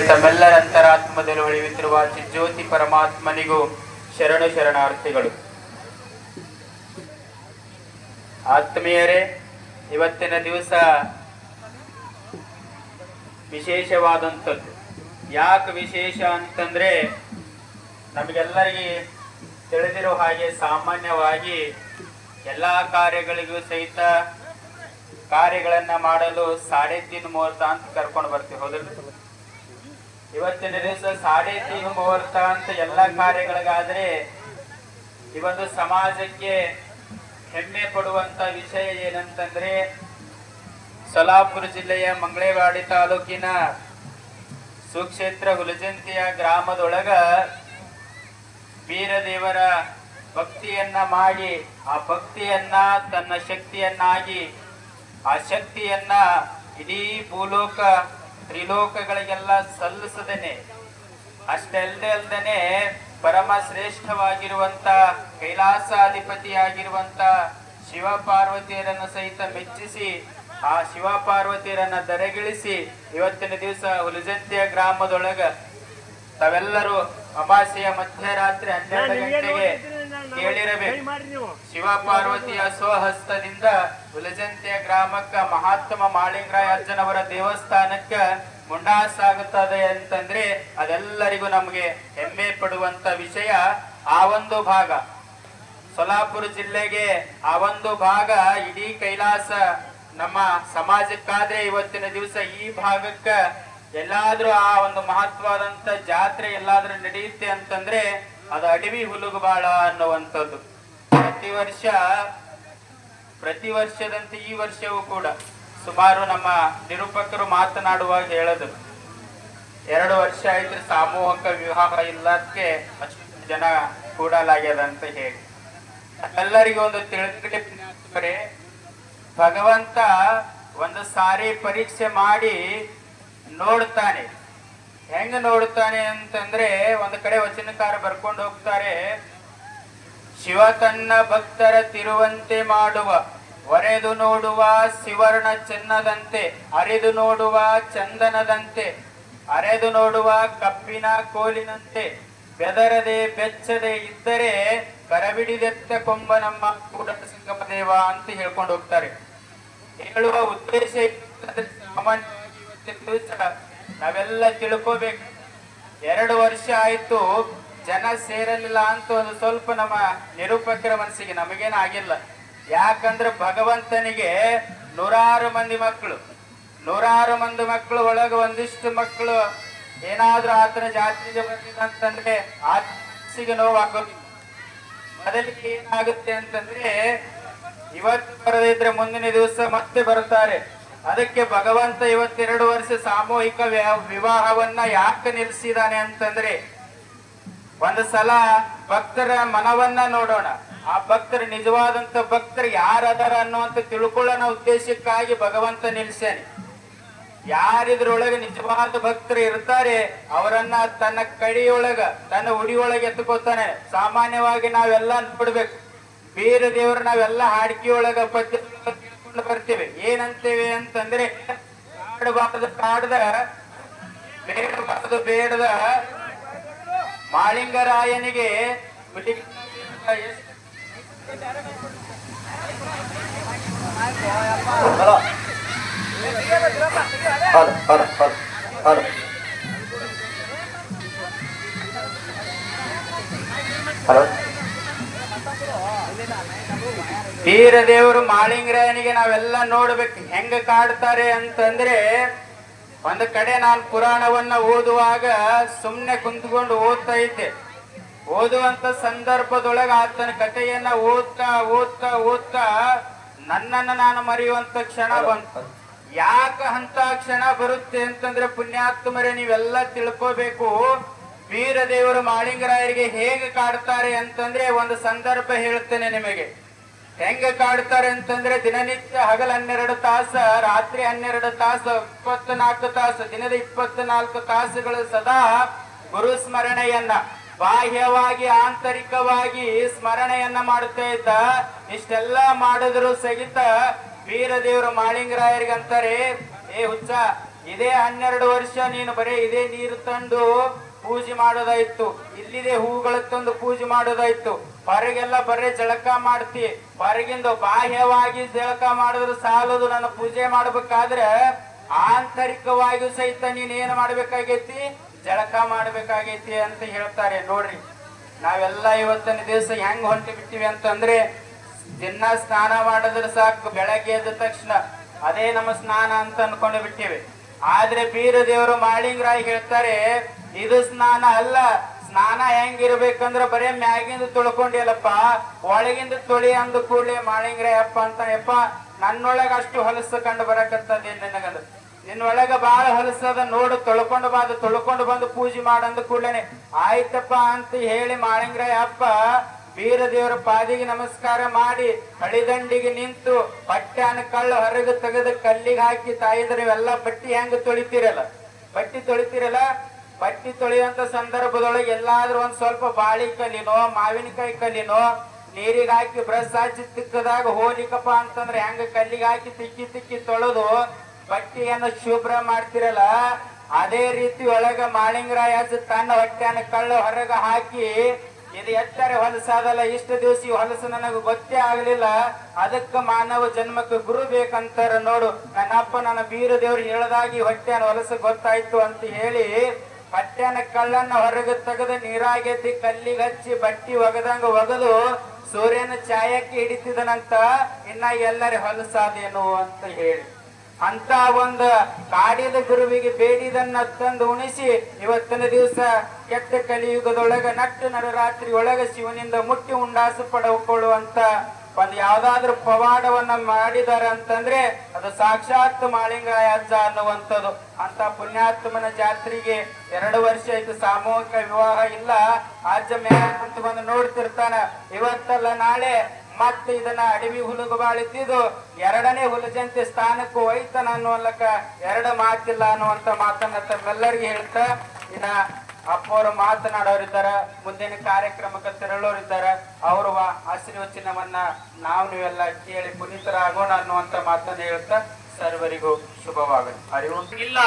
ತಮ್ಮೆಲ್ಲರ ಅಂತರಾತ್ಮದಲ್ಲಿ ಉಳಿಯುತ್ತಿರುವ ಜ್ಯೋತಿ ಪರಮಾತ್ಮನಿಗೂ ಶರಣು ಶರಣಾರ್ಥಿಗಳು. ಆತ್ಮೀಯರೇ, ಇವತ್ತಿನ ದಿವಸ ವಿಶೇಷವಾದಂಥದ್ದು. ಯಾಕೆ ವಿಶೇಷ ಅಂತಂದ್ರೆ, ನಮಗೆಲ್ಲರಿಗೆ ತಿಳಿದಿರೋ ಹಾಗೆ ಸಾಮಾನ್ಯವಾಗಿ ಎಲ್ಲಾ ಕಾರ್ಯಗಳಿಗೂ ಸಹಿತ ಕಾರ್ಯಗಳನ್ನ ಮಾಡಲು ಸಾಡೆ ತೀನ್ ಮುಹೂರ್ತ ಅಂತ ಕರ್ಕೊಂಡು ಬರ್ತೀವಿ ಹೌದಲ್ಲ ಇವತ್ತಿನ ದಿವಸ ಸಾಡೆ ತೀನ್ ಮುಹೂರ್ತ ಅಂತ ಎಲ್ಲಾ ಕಾರ್ಯಗಳಿಗಾದ್ರೆ ಇವತ್ತು ಸಮಾಜಕ್ಕೆ ಹೆಮ್ಮೆ ಪಡುವಂತ ವಿಷಯ ಏನಂತಂದ್ರೆ ಸೊಲಾಪುರ ಜಿಲ್ಲೆಯ ಮಂಗಳೇವಾಡಿ ತಾಲೂಕಿನ ಸುಕ್ಷೇತ್ರ ಹುಲಜಂತಿಯ ಗ್ರಾಮದೊಳಗ ವೀರದೇವರ ಭಕ್ತಿಯನ್ನ ಮಾಡಿ ಆ ಭಕ್ತಿಯನ್ನ ತನ್ನ ಶಕ್ತಿಯನ್ನಾಗಿ, ಆ ಶಕ್ತಿಯನ್ನ ಇಡೀ ಭೂಲೋಕ ತ್ರಿಲೋಕಗಳಿಗೆಲ್ಲ ಸಲ್ಲಿಸದೇನೆ. ಅಷ್ಟೆಲ್ಲದೆ ಅಲ್ದೇನೆ ಪರಮ ಶ್ರೇಷ್ಠವಾಗಿರುವಂತ ಕೈಲಾಸಾಧಿಪತಿಯಾಗಿರುವಂತ ಶಿವ ಪಾರ್ವತಿಯರನ್ನು ಸಹಿತ ಮೆಚ್ಚಿಸಿ ಆ ಶಿವ ಪಾರ್ವತಿಯರನ್ನ ದರೆಗಿಳಿಸಿ ಇವತ್ತಿನ ದಿವಸ ಹುಲಿಜಂತಿಯ ಗ್ರಾಮದೊಳಗ ತಾವೆಲ್ಲರೂ ಅಮಾಸೆಯ ಮಧ್ಯರಾತ್ರಿ ಹನ್ನೆರಡು ಗಂಟೆಗೆ ಕೇಳಿರಬೇಕು. ಶಿವ ಪಾರ್ವತಿಯ ಸ್ವಹಸ್ತದಿಂದ ಹುಲಜಂತೆಯ ಗ್ರಾಮಕ್ಕ ಮಹಾತ್ಮ ಮಾಳಿಂಗರಾಯ ಅಜ್ಜನವರ ದೇವಸ್ಥಾನಕ್ಕ ಮುಂಡಾಸಾಗುತ್ತದೆ ಅಂತಂದ್ರೆ ಅದೆಲ್ಲರಿಗೂ ನಮಗೆ ಹೆಮ್ಮೆ ಪಡುವಂತ ವಿಷಯ ಆ ಒಂದು ಭಾಗ. ಸೊಲಾಪುರ ಜಿಲ್ಲೆಗೆ ಆ ಒಂದು ಭಾಗ ಇಡೀ ಕೈಲಾಸ ನಮ್ಮ ಸಮಾಜಕ್ಕಾದ್ರೆ ಇವತ್ತಿನ ದಿವಸ ಈ ಭಾಗಕ್ಕ ಎಲ್ಲಾದ್ರೂ ಆ ಒಂದು ಮಹತ್ವದಂತ ಜಾತ್ರೆ ಎಲ್ಲಾದ್ರೂ ನಡೆಯುತ್ತೆ ಅಂತಂದ್ರೆ ಅದು ಅಡವಿ ಹುಲುಗುಬಾಳ ಅನ್ನುವಂಥದ್ದು. ಪ್ರತಿ ವರ್ಷ, ಪ್ರತಿ ವರ್ಷದಂತೆ ಈ ವರ್ಷವೂ ಕೂಡ ಸುಮಾರು ನಮ್ಮ ನಿರೂಪಕರು ಮಾತನಾಡುವಾಗ ಹೇಳೋದು, ಎರಡು ವರ್ಷ ಆಯ್ತು ಸಾಮೂಹಿಕ ವಿವಾಹ ಇಲ್ಲದಕ್ಕೆ ಅಷ್ಟು ಜನ ಕೂಡಲಾಗ್ಯದ ಅಂತ ಹೇಳಿ. ಎಲ್ಲರಿಗೂ ಒಂದು ತಿಳಿದ್ರೆ ಭಗವಂತ ಒಂದು ಸಾರಿ ಪರೀಕ್ಷೆ ಮಾಡಿ ನೋಡ್ತಾನೆ. ಹೆಂಗ ನೋಡುತ್ತಾನೆ ಅಂತಂದ್ರೆ ಒಂದು ಕಡೆ ವಚನಕಾರ ಬರ್ಕೊಂಡು ಹೋಗ್ತಾರೆ. ಶಿವ ತನ್ನ ಭಕ್ತರ ತಿರುವಂತೆ ಮಾಡುವ ಒರೆದು ನೋಡುವ ಶಿವರ್ಣ ಚೆನ್ನದಂತೆ, ಅರಿದು ನೋಡುವ ಚಂದನದಂತೆ, ಅರೆದು ನೋಡುವ ಕಪ್ಪಿನ ಕೋಲಿನಂತೆ, ಬೆದರದೆ ಬೆಚ್ಚದೆ ಇದ್ದರೆ ಕರಬಿಡಿದೆತ್ತ ಕೊಂಬ ನಮ್ಮ ಕೂಡ ಸಂಗಮ ದೇವ ಅಂತ ಹೇಳ್ಕೊಂಡು ಹೋಗ್ತಾರೆ. ಹೇಳುವ ಉದ್ದೇಶ ಸಾಮಾನ್ಯವಾಗಿ ನಾವೆಲ್ಲ ತಿಳ್ಕೋಬೇಕು. ಎರಡು ವರ್ಷ ಆಯ್ತು, ಜನ ಸೇರಲಿಲ್ಲ ಅಂತ ಒಂದು ಸ್ವಲ್ಪ ನಮ್ಮ ನಿರೂಪಕರ ಮನಸ್ಸಿಗೆ ನಮಗೇನು ಆಗಿಲ್ಲ. ಯಾಕಂದ್ರೆ ಭಗವಂತನಿಗೆ ನೂರಾರು ಮಂದಿ ಮಕ್ಕಳು. ನೂರಾರು ಮಂದಿ ಮಕ್ಕಳು ಒಳಗೆ ಒಂದಿಷ್ಟು ಮಕ್ಕಳು ಏನಾದ್ರೂ ಆತನ ಬಂದಿಲ್ಲ ಅಂತಂದ್ರೆ ಆತಿಗೆ ನೋವಾಗೋದಿಲ್ಲ. ಮೊದಲಿಗೆ ಏನಾಗುತ್ತೆ ಅಂತಂದ್ರೆ, ಇವತ್ತು ಬರದಿದ್ರೆ ಮುಂದಿನ ದಿವಸ ಮತ್ತೆ ಬರ್ತಾರೆ ಅದಕ್ಕೆ ಭಗವಂತ ಇವತ್ತೆರಡು ವರ್ಷ ಸಾಮೂಹಿಕ ವಿವಾಹವನ್ನ ಯಾಕೆ ನಿಲ್ಲಿಸಿದಾನೆ ಅಂತಂದ್ರೆ, ಒಂದು ಸಲ ಭಕ್ತರ ಮನವನ್ನ ನೋಡೋಣ. ಆ ಭಕ್ತರು ನಿಜವಾದಂತ ಭಕ್ತರು ಯಾರದಾರ ಅನ್ನುವಂತ ತಿಳ್ಕೊಳ್ಳೋಣ ಉದ್ದೇಶಕ್ಕಾಗಿ ಭಗವಂತ ನಿಲ್ಸೇನೆ ಯಾರಿದ್ರೊಳಗೆ ನಿಜವಾದ ಭಕ್ತರು ಇರ್ತಾರೆ, ಅವರನ್ನ ತನ್ನ ಕಡಿಯೊಳಗ, ತನ್ನ ಉಡಿಯೊಳಗೆ ಎತ್ಕೋತಾನೆ. ಸಾಮಾನ್ಯವಾಗಿ ನಾವೆಲ್ಲ ಬಿಡ್ಬೇಕು ಬೇರೆ ದೇವ್ರ ನಾವೆಲ್ಲ ಹಾಡಿಕೆಯೊಳಗ ಪದ್ಯ ತಿಳ್ಕೊಂಡು ಬರ್ತೇವೆ. ಏನಂತೇವೆ ಅಂತಂದ್ರೆ ಕಾಡಬಾರದು ಕಾಡದ ಬೇಡಬಾರದು ಬೇಡದ ಮಾಳಿಂಗರಾಯನಿಗೆ ಹಲೋ. ಹಲೋ. ವೀರ ದೇವರು ಮಾಳಿಂಗರಾಯನಿಗೆ ನಾವೆಲ್ಲ ನೋಡ್ಬೇಕು. ಹೆಂಗ ಕಾಡ್ತಾರೆ ಅಂತಂದ್ರೆ, ಒಂದು ಕಡೆ ನಾನು ಪುರಾಣವನ್ನ ಓದುವಾಗ ಸುಮ್ನೆ ಕುಂತ್ಕೊಂಡು ಓದ್ತಾ ಇದ್ದೆ. ಓದುವಂತ ಸಂದರ್ಭದೊಳಗ ಆತನ ಕಥೆಯನ್ನ ಓದ್ತಾ ಓದ್ತಾ ಓದ್ತಾ ನನ್ನನ್ನ ನಾನು ಮರೆಯುವಂತ ಕ್ಷಣ ಬಂತು. ಯಾಕ ಅಂತ ಕ್ಷಣ ಬರುತ್ತೆ ಅಂತಂದ್ರೆ ಪುಣ್ಯಾತ್ಮರೇ, ನೀವೆಲ್ಲ ತಿಳ್ಕೋಬೇಕು. ವೀರದೇವರು ಮಾಳಿಂಗರಾಯರಿಗೆ ಹೇಗೆ ಕಾಡ್ತಾರೆ ಅಂತಂದ್ರೆ ಒಂದು ಸಂದರ್ಭ ಹೇಳ್ತೇನೆ ನಿಮಗೆ. ಹೆಂಗ ಕಾಡ್ತಾರೆ ಅಂತಂದ್ರೆ ದಿನನಿತ್ಯ ಹಗಲ ಹನ್ನೆರಡು ತಾಸ, ರಾತ್ರಿ ಹನ್ನೆರಡು ತಾಸ, ಇಪ್ಪತ್ನಾಲ್ಕು ತಾಸು, ದಿನದ ಇಪ್ಪತ್ನಾಲ್ಕು ತಾಸುಗಳು ಸದಾ ಗುರು ಸ್ಮರಣೆಯನ್ನ, ಬಾಹ್ಯವಾಗಿ, ಆಂತರಿಕವಾಗಿ ಸ್ಮರಣೆಯನ್ನ ಮಾಡುತ್ತಾ ಇದ್ದ ಇಷ್ಟೆಲ್ಲ ಮಾಡಿದ್ರು ಸಹಿತ ವೀರದೇವರು ಮಾಳಿಂಗರಾಯರಿಗಂತಾರೆ, ಏ ಹುಚ್ಚ, ಇದೇ ಹನ್ನೆರಡು ವರ್ಷ ನೀನು ಬರೀ ಇದೇ ನೀರು ತಂದು ಪೂಜೆ ಮಾಡೋದಾಯ್ತು. ಇಲ್ಲಿದೆ ಹೂಗಳ ತಂದು ಪೂಜೆ ಮಾಡೋದಾಯ್ತು. ಹೊರಗೆಲ್ಲ ಬರೀ ಜಳಕ ಮಾಡ್ತಿ. ಹೊರಗಿಂದ ಬಾಹ್ಯವಾಗಿ ಜಳಕ ಮಾಡಿದ್ರೆ ಸಾಲದು. ನನ್ನ ಪೂಜೆ ಮಾಡ್ಬೇಕಾದ್ರೆ ಆಂತರಿಕವಾಗಿಯೂ ಸಹಿತ ನೀನ್ ಏನ್ ಮಾಡ್ಬೇಕಾಗೈತಿ? ಜಳಕ ಮಾಡ್ಬೇಕಾಗೈತಿ ಅಂತ ಹೇಳ್ತಾರೆ. ನೋಡ್ರಿ, ನಾವೆಲ್ಲ ಇವತ್ತಿನ ದಿವಸ ಹೆಂಗ್ ಹೊಂಟಿ ಬಿಟ್ಟಿವಿ ಅಂತಂದ್ರೆ, ದಿನ ಸ್ನಾನ ಮಾಡಿದ್ರೆ ಸಾಕು, ಬೆಳಗ್ಗೆ ಎದ್ದ ತಕ್ಷಣ ಅದೇ ನಮ್ಮ ಸ್ನಾನ ಅಂತ ಅನ್ಕೊಂಡು ಬಿಟ್ಟಿವಿ. ಆದ್ರೆ ಬೀರ ದೇವರು ಮಾಳಿಂಗರಾಯ್ ಹೇಳ್ತಾರೆ ಇದು ಸ್ನಾನ ಅಲ್ಲ. ಸ್ನಾನ ಹೆಂಗಿರ್ಬೇಕಂದ್ರ ಬರೇ ಮ್ಯಾಗಿಂದ ತೊಳ್ಕೊಂಡಿಲ್ಲಪ್ಪ ಒಳಗಿಂದ ತುಳಿ ಅಂದ ಕೂಡಲೇ ಮಾಡಿಂಗ್ರೆ ಅಪ್ಪ ಅಂತ ಯಪ್ಪ, ನನ್ನೊಳಗ ಅಷ್ಟು ಹೊಲಸು ಕಂಡು ಬರಕತ್ತದ ನಿನಗಂದ? ನಿನ್ನೊಳಗ ಬಾಳ ಹೊಲಸದ ನೋಡು, ತೊಳ್ಕೊಂಡು ಬಾದು ತೊಳ್ಕೊಂಡು ಬಂದು ಪೂಜೆ ಮಾಡಂದ ಕೂಡಲೇ ಆಯ್ತಪ್ಪ ಅಂತ ಹೇಳಿ ಮಾಳಿಂಗರಾಯ ಅಪ್ಪ ವೀರ ದೇವರ ಪಾದಿಗೆ ನಮಸ್ಕಾರ ಮಾಡಿ, ಹಳಿದಂಡಿಗೆ ನಿಂತು ಬಟ್ಟೆನ ಕಳ್ಳು ಹೊರಗೆ ತೆಗೆದು ಕಲ್ಲಿಗೆ ಹಾಕಿ ತಾಯಿದ್ರೆ ಇವೆಲ್ಲ ಬಟ್ಟಿ ಹೆಂಗ ತೊಳಿತೀರಲ್ಲ? ಬಟ್ಟಿ ತೊಳಿತೀರಲ್ಲ? ಬಟ್ಟಿ ತೊಳೆಯುವಂತ ಸಂದರ್ಭದೊಳಗೆ ಎಲ್ಲಾದ್ರೂ ಒಂದ್ ಸ್ವಲ್ಪ ಬಾಳಿ ಕಲ್ಲಿನೋ, ಮಾವಿನಕಾಯಿ ಕಲ್ಲಿನೋ, ನೀರಿಗೆ ಹಾಕಿ ಬ್ರಷ್ ಹಚ್ಚಿ ತಿಕ್ಕದಾಗ ಹೋಲಿಕಪ್ಪ ಅಂತಂದ್ರೆ ಹೆಂಗ ಕಲ್ಲಿಗೆ ಹಾಕಿ ತಿಕ್ಕಿ ತಿಕ್ಕಿ ತೊಳೆದು ಬಟ್ಟಿಯನ್ನು ಶುಭ್ರ ಮಾಡ್ತಿರಲ್ಲ, ಅದೇ ರೀತಿ ಒಳಗ ಮಾಳಿಂಗರಾಯ ತನ್ನ ಹೊಟ್ಟೆನ ಕಳ್ಳು ಹೊರಗ ಹಾಕಿ, ಇದು ಎತ್ತರೆ ಹೊಲಸಾದಲ್ಲ, ಇಷ್ಟು ದಿವಸ ಹೊಲಸು ನನಗೆ ಗೊತ್ತೇ ಆಗ್ಲಿಲ್ಲ, ಅದಕ್ಕೆ ಮಾನವ ಜನ್ಮಕ್ಕೆ ಗುರು ಬೇಕಂತಾರ ನೋಡು. ನನ್ನಪ್ಪ ನನ್ನ ಬೀರ ದೇವ್ರು ಹೇಳದಾಗಿ ಹೊಟ್ಟೆನ ಹೊಲಸು ಗೊತ್ತಾಯ್ತು ಅಂತ ಹೇಳಿ ಹೊಟ್ಟೆನ ಕಲ್ಲನ್ನು ಹೊರಗೆ ತೆಗೆದು ನೀರಾಗೆತ್ತಿ ಕಲ್ಲಿಗೆ ಹಚ್ಚಿ ಬಟ್ಟಿ ಒಗದಂಗ ಒಗದು ಸೂರ್ಯನ ಛಾಯಕ್ಕೆ ಹಿಡಿತಿದನಂತ ಇನ್ನ ಎಲ್ಲರ ಹೊಲಸಾದೇನು ಅಂತ ಹೇಳಿ. ಅಂತ ಒಂದು ಕಾಡಿದ ಗುರುವಿಗೆ ಬೇಡಿದನ್ನ ತಂದು ಉಣಿಸಿ ಇವತ್ತಿನ ದಿವಸ ಕೆಟ್ಟ ಕಲಿಯುಗದೊಳಗ ನಟ್ಟು ನಡರಾತ್ರಿ ಒಳಗ ಶಿವನಿಂದ ಮುಟ್ಟಿ ಉಂಡಾಸು ಪಡೆದುಕೊಳ್ಳುವಂತ ಒಂದು ಯಾವ್ದಾದ್ರು ಪವಾಡವನ್ನ ಮಾಡಿದಾರೆ ಅಂತಂದ್ರೆ ಅದು ಸಾಕ್ಷಾತ್ ಮಾಳಿಂಗಾಯ ಅಜ್ಜ ಅನ್ನುವಂಥದ್ದು. ಅಂತ ಪುಣ್ಯಾತ್ಮನ ಜಾತ್ರೆಗೆ ಎರಡು ವರ್ಷ ಆಯ್ತು ಸಾಮೂಹಿಕ ವಿವಾಹ ಇಲ್ಲ. ಅಜ್ಜ ಕುಂತು ಬಂದು ನೋಡ್ತಿರ್ತಾನ. ಇವತ್ತಲ್ಲ ನಾಳೆ ಮತ್ತೆ ಇದನ್ನ ಅಡವಿ ಹುಲುಗು ಬಾಳಿದ್ದು ಎರಡನೇ ಹುಲಜಂತಿ ಸ್ಥಾನಕ್ಕೂ ಹೋಯ್ತಾನ ಅನ್ನುವಲ್ಲಕ ಎರಡು ಮಾತಿಲ್ಲ ಅನ್ನುವಂತ ಮಾತನ್ನ ತಮ್ಮೆಲ್ಲರಿಗೆ ಹೇಳ್ತಾ ಇನ್ನ ಅಪ್ಪವರು ಮಾತನಾಡೋರಿದ್ದಾರೆ, ಮುಂದಿನ ಕಾರ್ಯಕ್ರಮಕ್ಕೆ ತೆರಳೋರಿದ್ದಾರ ಅವರು ಆಶೀರ್ವಚನವನ್ನ ನಾವು ನೀವೆಲ್ಲ ಕೇಳಿ ಪುನೀತರಾಗೋಣ ಅನ್ನುವಂತ ಮಾತನ್ನ ಹೇಳ್ತಾ ಸರ್ವರಿಗೂ ಶುಭವಾಗಲಿ. ಅರಿವು ಇಲ್ಲ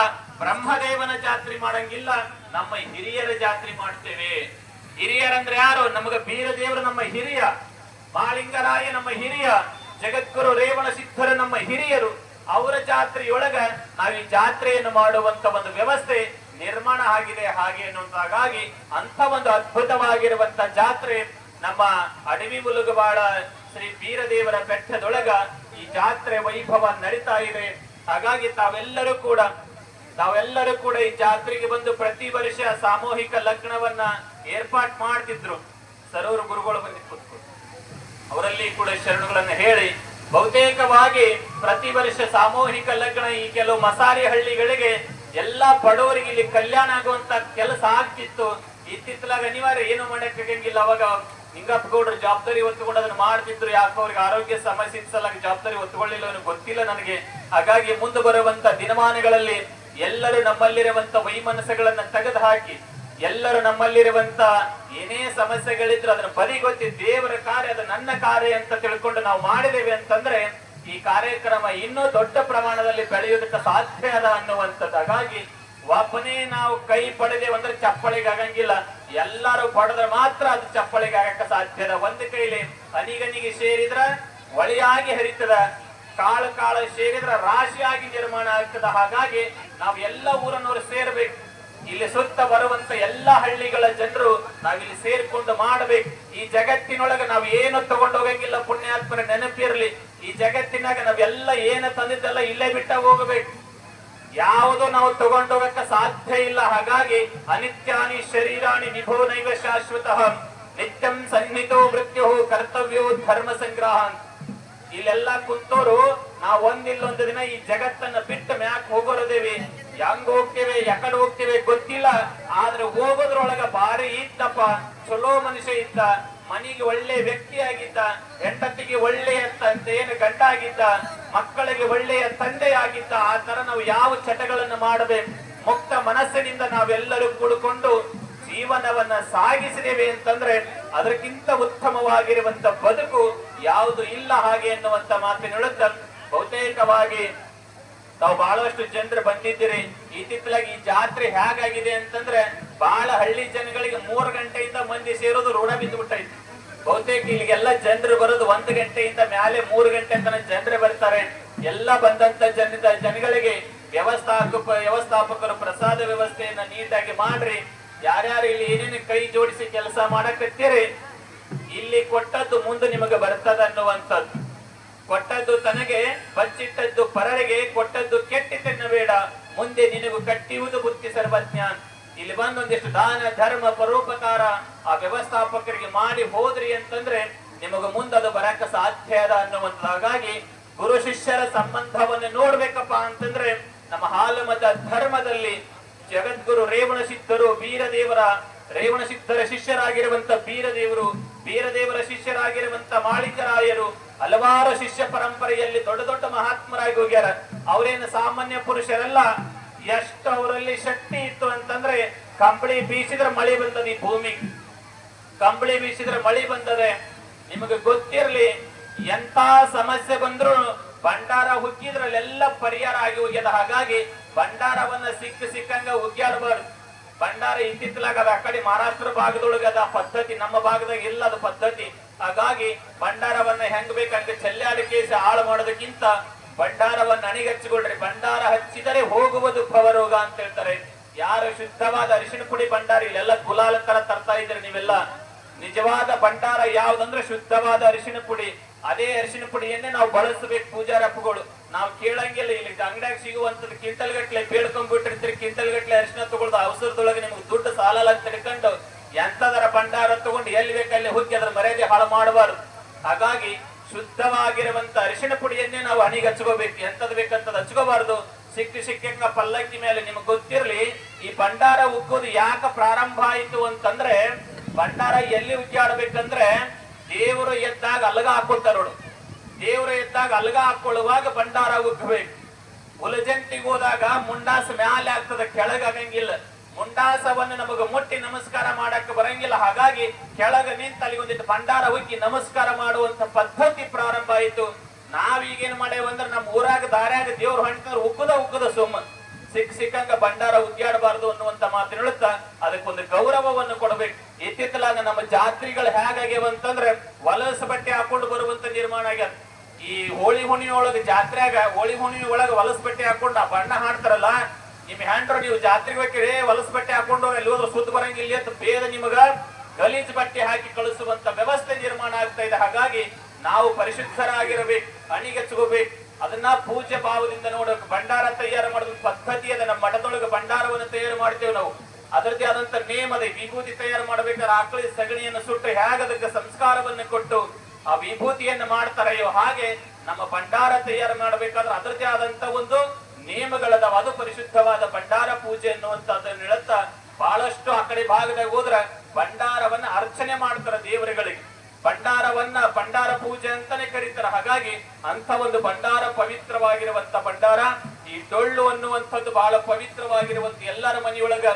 ಬ್ರಹ್ಮದೇವನ ಜಾತ್ರೆ ಮಾಡಂಗಿಲ್ಲ, ನಮ್ಮ ಹಿರಿಯರ ಜಾತ್ರೆ ಮಾಡ್ತೇವೆ. ಹಿರಿಯರಂದ್ರೆ ಯಾರು? ನಮಗ ಬೀರ ದೇವರು ನಮ್ಮ ಹಿರಿಯ, ಬಾಳಿಂಗರಾಯ ನಮ್ಮ ಹಿರಿಯ, ಜಗದ್ಗುರು ರೇವಣ ಸಿದ್ಧರು ನಮ್ಮ ಹಿರಿಯರು. ಅವರ ಜಾತ್ರೆಯೊಳಗ ನಾವು ಈ ಜಾತ್ರೆಯನ್ನು ಮಾಡುವಂತ ಒಂದು ವ್ಯವಸ್ಥೆ ನಿರ್ಮಾಣ ಆಗಿದೆ ಹಾಗೆ ಹಾಗಾಗಿ ಅಂತ ಒಂದು ಅದ್ಭುತವಾಗಿರುವಂತ ಜಾತ್ರೆ ನಮ್ಮ ಅಡವಿ ಮುಲುಗವಾಡ ಶ್ರೀ ಬೀರದೇವರ ಬೆಟ್ಟದೊಳಗ ಈ ಜಾತ್ರೆ ವೈಭವ ನಡೀತಾ ಇದೆ. ಹಾಗಾಗಿ ತಾವೆಲ್ಲರೂ ಕೂಡ ತಾವೆಲ್ಲರೂ ಕೂಡ ಈ ಜಾತ್ರೆಗೆ ಬಂದು ಪ್ರತಿ ವರ್ಷ ಸಾಮೂಹಿಕ ಲಗ್ನವನ್ನ ಏರ್ಪಾಟ್ ಮಾಡ್ತಿದ್ರು. ಸರೋರು ಗುರುಗಳು ಬಂದು ಕೂತ್ಕೊಂಡು ಅವರಲ್ಲಿ ಕೂಡ ಶರಣುಗಳನ್ನು ಹೇಳಿ, ಬಹುತೇಕವಾಗಿ ಪ್ರತಿ ವರ್ಷ ಸಾಮೂಹಿಕ ಲಗ್ನ ಈ ಕೆಲವು ಮಸಾರಿ ಹಳ್ಳಿಗಳಿಗೆ ಎಲ್ಲಾ ಬಡವರಿಗೆ ಇಲ್ಲಿ ಕಲ್ಯಾಣ ಆಗುವಂತ ಕೆಲಸ ಆಗ್ತಿತ್ತು. ಇತ್ತಿತ್ತಲಾಗ ಅನಿವಾರ್ಯ ಏನು ಮಾಡಕ್ಕಾಗಂಗಿಲ್ಲ ಅವಾಗ ನಿಂಗಪ್ಪ ಗೌಡ್ರು ಜವಾಬ್ದಾರಿ ಹೊತ್ತುಕೊಂಡು ಅದನ್ನ ಮಾಡ್ತಿದ್ರು. ಯಾಕೋ ಅವ್ರಿಗೆ ಆರೋಗ್ಯ ಸಮಸ್ಯೆ ಸಲುವಾಗಿ ಜವಾಬ್ದಾರಿ ಹೊತ್ತುಕೊಳ್ಳಿಲ್ಲ ಅನ್ನೋ ಗೊತ್ತಿಲ್ಲ ನನಗೆ. ಹಾಗಾಗಿ ಮುಂದೆ ಬರುವಂತ ದಿನಮಾನಗಳಲ್ಲಿ ಎಲ್ಲರೂ ನಮ್ಮಲ್ಲಿರುವಂತ ವೈಮನಸ್ಸುಗಳನ್ನ ತೆಗೆದು ಹಾಕಿ ಎಲ್ಲರೂ ನಮ್ಮಲ್ಲಿರುವಂತ ಏನೇ ಸಮಸ್ಯೆಗಳಿದ್ರು ಅದನ್ನ ಬದಿಗೊತ್ತಿ ದೇವರ ಕಾರ್ಯ ಅದು ನನ್ನ ಕಾರ್ಯ ಅಂತ ತಿಳ್ಕೊಂಡು ನಾವು ಮಾಡಿದೇವೆ ಅಂತಂದ್ರೆ ಈ ಕಾರ್ಯಕ್ರಮ ಇನ್ನೂ ದೊಡ್ಡ ಪ್ರಮಾಣದಲ್ಲಿ ಬೆಳೆಯೋದಕ್ಕೆ ಸಾಧ್ಯ ಅದ ಅನ್ನುವಂಥದ್ದು. ಹಾಗಾಗಿ ಒಬ್ಬನೇ ನಾವು ಕೈ ಪಡೆದೇ ಅಂದ್ರೆ ಚಪ್ಪಳಿಗೆ ಆಗಂಗಿಲ್ಲ. ಎಲ್ಲರೂ ಪಡೆದ್ರೆ ಮಾತ್ರ ಅದು ಚಪ್ಪಳಿಗೆ ಆಗಕ್ಕ ಸಾಧ್ಯ ಅದ. ಒಂದು ಕೈಲಿ ಅನಿಗನಿಗೆ ಸೇರಿದ್ರ ಒಳಿಯಾಗಿ ಹರಿತದ. ಕಾಳು ಕಾಳು ಸೇರಿದ್ರ ರಾಶಿಯಾಗಿ ನಿರ್ಮಾಣ ಆಗ್ತದ. ಹಾಗಾಗಿ ನಾವು ಎಲ್ಲ ಊರನ್ನವರು ಸೇರ್ಬೇಕು. ಇಲ್ಲಿ ಸುತ್ತ ಬರುವಂತ ಎಲ್ಲ ಹಳ್ಳಿಗಳ ಜನರು ನಾವಿಲ್ಲಿ ಸೇರ್ಕೊಂಡು ಮಾಡಬೇಕು. ಈ ಜಗತ್ತಿನೊಳಗೆ ನಾವು ಏನು ತಗೊಂಡು ಹೋಗಂಗಿಲ್ಲ ಪುಣ್ಯಾತ್ಮರ ನೆನಪಿರ್ಲಿ. ಈ ಜಗತ್ತಿನಾಗ ನಾವೆಲ್ಲ ಏನ ತಂದಿದ್ದೆಲ್ಲ ಇಲ್ಲೇ ಬಿಟ್ಟ ಹೋಗಬೇಕು. ಯಾವುದು ನಾವು ತಗೊಂಡೋಗಕ್ಕ ಸಾಧ್ಯ ಇಲ್ಲ. ಹಾಗಾಗಿ ಅನಿತ್ಯಾನಿ ಶರೀರಾಣಿ ನಿಭೋ ನೈವ ಶಾಶ್ವತ. ನಿತ್ಯಂ ಸನ್ನಿತೋ ಮೃತ್ಯು ಕರ್ತವ್ಯೋ ಧರ್ಮ ಸಂಗ್ರಹ. ಇಲ್ಲೆಲ್ಲ ಕುಂತೋರು ನಾವ್ ಒಂದಿಲ್ಲೊಂದು ದಿನ ಈ ಜಗತ್ತನ್ನ ಬಿಟ್ಟು ಮ್ಯಾಕ್ ಹೋಗೋರದೇವಿ. ಹೆಂಗ್ ಹೋಗ್ತೇವೆ ಯಾಕಡೆ ಹೋಗ್ತೇವೆ ಗೊತ್ತಿಲ್ಲ. ಆದ್ರೆ ಹೋಗೋದ್ರೊಳಗ ಬಾರಿ ಇತ್ತಪ್ಪ. ಚಲೋ ಮನುಷ್ಯ ಇದ್ದ. ಮನೆಗೆ ಒಳ್ಳೆ ವ್ಯಕ್ತಿ ಆಗಿದ್ದ, ಹೆಂಡತಿಗೆ ಒಳ್ಳೆಯ ಏನು ಗಂಡ ಆಗಿದ್ದ ಮಕ್ಕಳಿಗೆ ಒಳ್ಳೆಯ ತಂದೆ ಆಗಿದ್ದ ಆ ತರ ನಾವು ಯಾವ ಚಟಗಳನ್ನು ಮಾಡಬೇಕು? ಮುಕ್ತ ಮನಸ್ಸಿನಿಂದ ನಾವೆಲ್ಲರೂ ಕೂಡಿಕೊಂಡು ಜೀವನವನ್ನ ಸಾಗಿಸಿದೇವೆ ಅಂತಂದ್ರೆ ಅದಕ್ಕಿಂತ ಉತ್ತಮವಾಗಿರುವಂತ ಬದುಕು ಯಾವುದು ಇಲ್ಲ ಹಾಗೆ ಎನ್ನುವಂತ ಮಾತಿನ ಬಹುತೇಕವಾಗಿ ತಾವು ಬಹಳಷ್ಟು ಜನರು ಬಂದಿದ್ದೀರಿ. ಇತ್ತಿತ್ತಲಾಗಿ ಈ ಜಾತ್ರೆ ಹೇಗಾಗಿದೆ ಅಂತಂದ್ರೆ ಬಹಳ ಹಳ್ಳಿ ಜನಗಳಿಗೆ ಮೂರು ಗಂಟೆಯಿಂದ ಮಂದಿ ಸೇರೋದು ರೋಡ ಬಿದ್ದು ಬಿಟ್ಟೈತಿ. ಬಹುತೇಕ ಇಲ್ಲಿಗೆಲ್ಲ ಜನರು ಬರೋದು ಒಂದು ಗಂಟೆಯಿಂದ ಮೇಲೆ ಮೂರು ಗಂಟೆ ತನಕ ಜನರು ಬರ್ತಾರೆ. ಎಲ್ಲ ಬಂದಂತ ಜನದ ಜನಗಳಿಗೆ ವ್ಯವಸ್ಥಾಪಕ ವ್ಯವಸ್ಥಾಪಕರು ಪ್ರಸಾದ ವ್ಯವಸ್ಥೆಯನ್ನ ನೀಟಾಗಿ ಮಾಡ್ರಿ. ಯಾರ್ಯಾರು ಇಲ್ಲಿ ಏನೇನು ಕೈ ಜೋಡಿಸಿ ಕೆಲಸ ಮಾಡಕತ್ತೀರಿ, ಇಲ್ಲಿ ಕೊಟ್ಟದ್ದು ಮುಂದೆ ನಿಮಗೆ ಬರ್ತದ ಅನ್ನುವಂಥದ್ದು. ಕೊಟ್ಟದ್ದು ತನಗೆ ಬಚ್ಚಿಟ್ಟದ್ದು ಪರರಿಗೆ ಕೊಟ್ಟದ್ದು ಕೆಟ್ಟಿದ್ದನ್ನು ಬೇಡ. ಮುಂದೆ ನಿನಗೂ ಕಟ್ಟಿಯುವುದು ಬುದ್ಧಿ ಸರ್ವಜ್ಞಾನ್. ಇಲ್ಲಿ ಬಂದೊಂದಿಷ್ಟು ದಾನ, ಧರ್ಮ, ಪರೋಪಕಾರ ಆ ವ್ಯವಸ್ಥಾಪಕರಿಗೆ ಮಾಡಿ ಹೋದ್ರಿ ಅಂತಂದ್ರೆ ನಿಮಗ ಮುಂದದು ಬರಕ ಸಾಧ್ಯ ಅದ ಅನ್ನುವಂತಾಗಿ ಗುರು ಶಿಷ್ಯರ ಸಂಬಂಧವನ್ನು ನೋಡ್ಬೇಕಪ್ಪ ಅಂತಂದ್ರೆ ನಮ್ಮ ಹಾಲಮತ ಧರ್ಮದಲ್ಲಿ ಜಗದ್ಗುರು ರೇವಣ ಸಿದ್ಧರು ವೀರದೇವರ ರೇವಣ ಸಿದ್ಧರ ಶಿಷ್ಯರಾಗಿರುವಂತ ಬೀರದೇವರು ಬೀರದೇವರ ಶಿಷ್ಯರಾಗಿರುವಂತ ಮಾಳಿಕರಾಯರು ಹಲವಾರು ಶಿಷ್ಯ ಪರಂಪರೆಯಲ್ಲಿ ದೊಡ್ಡ ದೊಡ್ಡ ಮಹಾತ್ಮರಾಗಿ ಹೋಗ್ಯಾರ. ಅವರೇನು ಸಾಮಾನ್ಯ ಪುರುಷರೆಲ್ಲ. ಎಷ್ಟು ಅವರಲ್ಲಿ ಶಕ್ತಿ ಇತ್ತು ಅಂತಂದ್ರೆ ಕಂಬಳಿ ಬೀಸಿದ್ರೆ ಮಳೆ ಬಂದದ ಈ ಭೂಮಿ. ಕಂಬಳಿ ಬೀಸಿದ್ರೆ ಮಳೆ ಬಂದದೆ. ನಿಮಗೆ ಗೊತ್ತಿರಲಿ, ಎಂತ ಸಮಸ್ಯೆ ಬಂದ್ರು ಭಂಡಾರ ಹುಗ್ಗಿದ್ರಲ್ಲೆಲ್ಲ ಪರಿಹಾರ ಆಗಿ ಹೋಗ್ಯದ. ಹಾಗಾಗಿ ಭಂಡಾರವನ್ನ ಸಿಕ್ಕ ಸಿಕ್ಕಂಗ ಉಗ್ಯಾಡಬಾರ್ದು ಭಂಡಾರ ಇತ್ತಿತ್ತಲಾಗದ ಆ ಕಡೆ ಮಹಾರಾಷ್ಟ್ರ ಭಾಗದೊಳಗೆ ಅದ. ಪದ್ಧತಿ ನಮ್ಮ ಭಾಗದಾಗ ಇಲ್ಲ ಅದು ಪದ್ಧತಿ. ಹಾಗಾಗಿ ಭಂಡಾರವನ್ನ ಹೆಂಗ್ ಬೇಕಂತ ಚೆಲ್ಲಾಡಿ ಕೇಸ ಹಾಳು ಮಾಡೋದಕ್ಕಿಂತ ಭಂಡಾರವನ್ನ ಅಣಿಗಚ್ಚಿಕೊಳ್ರಿ ಭಂಡಾರ ಹಚ್ಚಿದರೆ ಹೋಗುವುದು ಭವರೋಗ ಅಂತ ಹೇಳ್ತಾರೆ. ಯಾರು ಶುದ್ಧವಾದ ಅರಿಶಿನ ಪುಡಿ ಭಂಡಾರ ಇಲ್ಲೆಲ್ಲ ಗುಲಾಲ ತರ ತರ್ತಾ ಇದ್ರಿ ನೀವೆಲ್ಲ. ನಿಜವಾದ ಭಂಡಾರ ಯಾವ್ದಂದ್ರೆ ಶುದ್ಧವಾದ ಅರಿಶಿಣ ಪುಡಿ. ಅದೇ ಅರಿಶಿನ ಪುಡಿಯನ್ನೇ ನಾವು ಬಳಸಬೇಕು ಪೂಜಾರಪ್ಪಗಳು ನಾವು ಕೇಳಂಗಿಲ್ಲ ಇಲ್ಲಿ ಅಂಗಡಿಯಾಗ ಸಿಗುವಂತದ್ದು ಕಿಂಟಲ್ ಗಟ್ಲೆ ಬೇಡ್ಕೊಂಡ್ಬಿಟ್ಟಿರ್ತೀರಿ ಕಿಂಟಲ್ ಗಟ್ಲೆ ಅರಿಶಿನ ತಗೊಳ್ದು ಅವಸರದೊಳಗೆ ನಿಮ್ಗೆ ದುಡ್ಡು ಸಾಲಲ್ಲ ತಿಳ್ಕೊಂಡು ಎಂತದರ ಭಂಡಾರ ತಗೊಂಡು ಎಲ್ಲಿ ಬೇಕಲ್ಲಿ ಹೋಗಿ ಅದ್ರ ಮರ್ಯಾದೆ ಹಾಳು ಮಾಡಬಾರ್ದು. ಹಾಗಾಗಿ ಶುದ್ಧವಾಗಿರುವಂತ ಅರಿಶಿನ ಪುಡಿಯನ್ನೇ ನಾವು ಹಣಿಗೆ ಹಚ್ಕೋಬೇಕು. ಎಂತದ್ ಬೇಕಂತದ್ ಹಚ್ಕೋಬಾರ್ದು. ಸಿಕ್ಕ ಸಿಕ್ಕಂಗ ಪಲ್ಲಕ್ಕಿ ಮೇಲೆ ನಿಮ್ಗೆ ಗೊತ್ತಿರಲಿ, ಈ ಭಂಡಾರ ಉಕ್ಕೋದು ಯಾಕ ಪ್ರಾರಂಭ ಆಯಿತು ಅಂತಂದ್ರೆ, ಭಂಡಾರ ಎಲ್ಲಿ ಉಜ್ಜಾಡ್ಬೇಕಂದ್ರೆ ದೇವರು ಎದ್ದಾಗ ಅಲ್ಗ ಹಾಕೋತಾರ ನೋಡು. ದೇವರು ಎದ್ದಾಗ ಅಲ್ಗ ಹಾಕೊಳ್ಳುವಾಗ ಭಂಡಾರ ಉಗ್ಬೇಕು ಉಲಜಂತಿಗೆ ಹೋದಾಗ ಮುಂಡಾಸ ಮ್ಯಾಲೆ ಆಗ್ತದ ಕೆಳಗಾಗಂಗಿಲ್ಲ ಮುಂಡಾಸವನ್ನು ನಮಗ ಮುಟ್ಟಿ ನಮಸ್ಕಾರ ಮಾಡಕ್ಕೆ ಬರಂಗಿಲ್ಲ. ಹಾಗಾಗಿ ಕೆಳಗ ನಿಂತ ಅಲ್ಲಿ ಒಂದಿಟ್ಟು ಭಂಡಾರ ಉಕ್ಕಿ ನಮಸ್ಕಾರ ಮಾಡುವಂತ ಪದ್ಧತಿ ಪ್ರಾರಂಭ ಆಯಿತು. ನಾವೀಗೇನ್ ಮಾಡೇವಂದ್ರೆ ನಮ್ಮ ಊರಾಗ ದಾರ್ಯಾಗ ದೇವ್ರು ಹೊಂಟಿದ್ರೆ ಉಕ್ಕದ ಉಕ್ಕದ ಸೊಮ್ಮ. ಸಿಕ್ ಸಿಕ್ಕಂಗ ಭಂಡಾರ ಉದ್ಯಾಡಬಾರದು ಅನ್ನುವಂತ ಮಾತು ಹೇಳುತ್ತಾ ಅದಕ್ಕೊಂದು ಗೌರವವನ್ನು ಕೊಡಬೇಕು. ಇತ್ತಿತ್ತಲಾಗ ನಮ್ಮ ಜಾತ್ರೆಗಳು ಹೇಗಾಗ್ಯವಂತಂದ್ರೆ ವಲಸ ಬಟ್ಟೆ ಹಾಕೊಂಡು ಬರುವಂತ ನಿರ್ಮಾಣ ಆಗ್ಯದ. ಈ ಹೋಳಿ ಹುಣಿಯೊಳಗ ಜಾತ್ರೆಯಾಗ ಹೋಳಿ ಹುಣ್ಣಿ ಒಳಗ ವಲಸ ಬಟ್ಟೆ ಹಾಕೊಂಡು ಆ ಬಣ್ಣ ಹಾಡ್ತಾರಲ್ಲ ನಿಮ್ ಹ್ಯಾಂಡ್ರ ನೀವು ಜಾತ್ರೆಗೆ ಹೋಗ್ತೀರಿ ವಲಸ ಬಟ್ಟೆ ಹಾಕೊಂಡು ಎಲ್ಲಿ ಹೋದ್ರು ಸುದ್ದ ಬರಂಗಿಲ್ಲ ಅಂತ ಬೇಗ ನಿಮಗ ಗಲೀಜ್ ಬಟ್ಟೆ ಹಾಕಿ ಕಳಿಸುವಂತ ವ್ಯವಸ್ಥೆ ನಿರ್ಮಾಣ ಆಗ್ತಾ ಇದೆ. ಹಾಗಾಗಿ ನಾವು ಪರಿಶುದ್ಧರಾಗಿರಬೇಕು ಅಣಿಗೆಚ್ಚಬೇಕು ಅದನ್ನ ಪೂಜ್ಯ ಭಾವದಿಂದ ನೋಡೋಕೆ ಭಂಡಾರ ತಯಾರು ಮಾಡೋದು ಪದ್ಧತಿ ಅದ. ನಮ್ಮ ಮಠದೊಳಗೆ ಭಂಡಾರವನ್ನು ತಯಾರು ಮಾಡ್ತೇವೆ ನಾವು. ಅದರದೇ ಆದಂತ ನೇಮ್ ಅದೇ. ವಿಭೂತಿ ತಯಾರು ಮಾಡ್ಬೇಕಾದ್ರೆ ಆಕಳಿ ಸಗಣಿಯನ್ನು ಸುಟ್ಟು ಹೇಗೆ ಅದಕ್ಕೆ ಸಂಸ್ಕಾರವನ್ನು ಕೊಟ್ಟು ಆ ವಿಭೂತಿಯನ್ನು ಮಾಡ್ತಾರೆಯೋ ಹಾಗೆ ನಮ್ಮ ಭಂಡಾರ ತಯಾರು ಮಾಡಬೇಕಾದ್ರೆ ಅದರದೇ ಆದಂತ ಒಂದು ನೇಮಗಳದ ಅದು ಪರಿಶುದ್ಧವಾದ ಭಂಡಾರ ಪೂಜೆ ಅನ್ನುವಂಥದ್ದನ್ನು ಹೇಳುತ್ತಾ, ಬಹಳಷ್ಟು ಆ ಕಡೆ ಭಾಗದಾಗ ಹೋದ್ರೆ ಭಂಡಾರವನ್ನು ಅರ್ಚನೆ ಮಾಡ್ತಾರೆ ದೇವರುಗಳಿಗೆ. ಭಂಡಾರವನ್ನ ಭಂಡಾರ ಪೂಜೆ ಅಂತಾನೆ ಕರೀತಾರೆ. ಹಾಗಾಗಿ ಅಂತ ಒಂದು ಭಂಡಾರ ಪವಿತ್ರವಾಗಿರುವಂತ ಭಂಡಾರ, ಈ ಡೊಳ್ಳು ಅನ್ನುವಂಥದ್ದು ಬಹಳ ಪವಿತ್ರವಾಗಿರುವಂತ ಎಲ್ಲರ ಮನೆಯೊಳಗ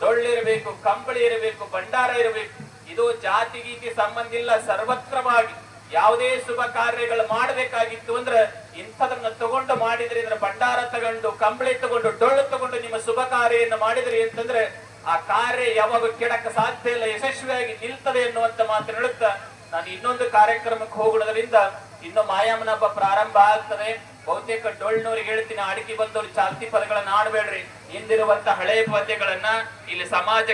ಡೊಳ್ಳಿರಬೇಕು ಕಂಬಳಿ ಇರಬೇಕು, ಭಂಡಾರ ಇರಬೇಕು. ಇದು ಜಾತಿ ಗೀತಿ ಸಂಬಂಧ ಇಲ್ಲ. ಸರ್ವತ್ರವಾಗಿ ಯಾವುದೇ ಶುಭ ಕಾರ್ಯಗಳು ಮಾಡಬೇಕಾಗಿತ್ತು ಅಂದ್ರೆ ಇಂಥದನ್ನ ತಗೊಂಡು ಮಾಡಿದ್ರೆ ಇದ್ರ ಭಂಡಾರ ತಗೊಂಡು, ಕಂಬಳಿ ತಗೊಂಡು, ಡೊಳ್ಳು ತಗೊಂಡು ನಿಮ್ಮ ಶುಭ ಕಾರ್ಯವನ್ನು ಮಾಡಿದ್ರೆ ಅಂತಂದ್ರೆ ಆ ಕಾರ್ಯ ಯಾವಾಗ ಕೆಡಕ ಸಾಧ್ಯ ಇಲ್ಲ, ಯಶಸ್ವಿಯಾಗಿ ನಿಲ್ತದೆ ಎನ್ನುವಂತ ಮಾತು ಹೇಳುತ್ತಾ ನಾನು ಇನ್ನೊಂದು ಕಾರ್ಯಕ್ರಮಕ್ಕೆ ಹೋಗೋದ್ರಿಂದ ಇನ್ನು ಮಾಯಾಮನ ಹಬ್ಬ ಪ್ರಾರಂಭ ಆಗ್ತದೆ. ಬಹುತೇಕ ಡೊಳ್ನವ್ರಿಗೆ ಹೇಳ್ತೀನಿ ಅಡಿಕೆ ಬಂದವರು ಚಾಲ್ತಿ ಫಲಗಳನ್ನ ಆಡಬೇಡ್ರಿ. ಹಿಂದಿರುವಂತ ಹಳೆಯ ಪದ್ಯಗಳನ್ನ ಇಲ್ಲಿ ಸಮಾಜ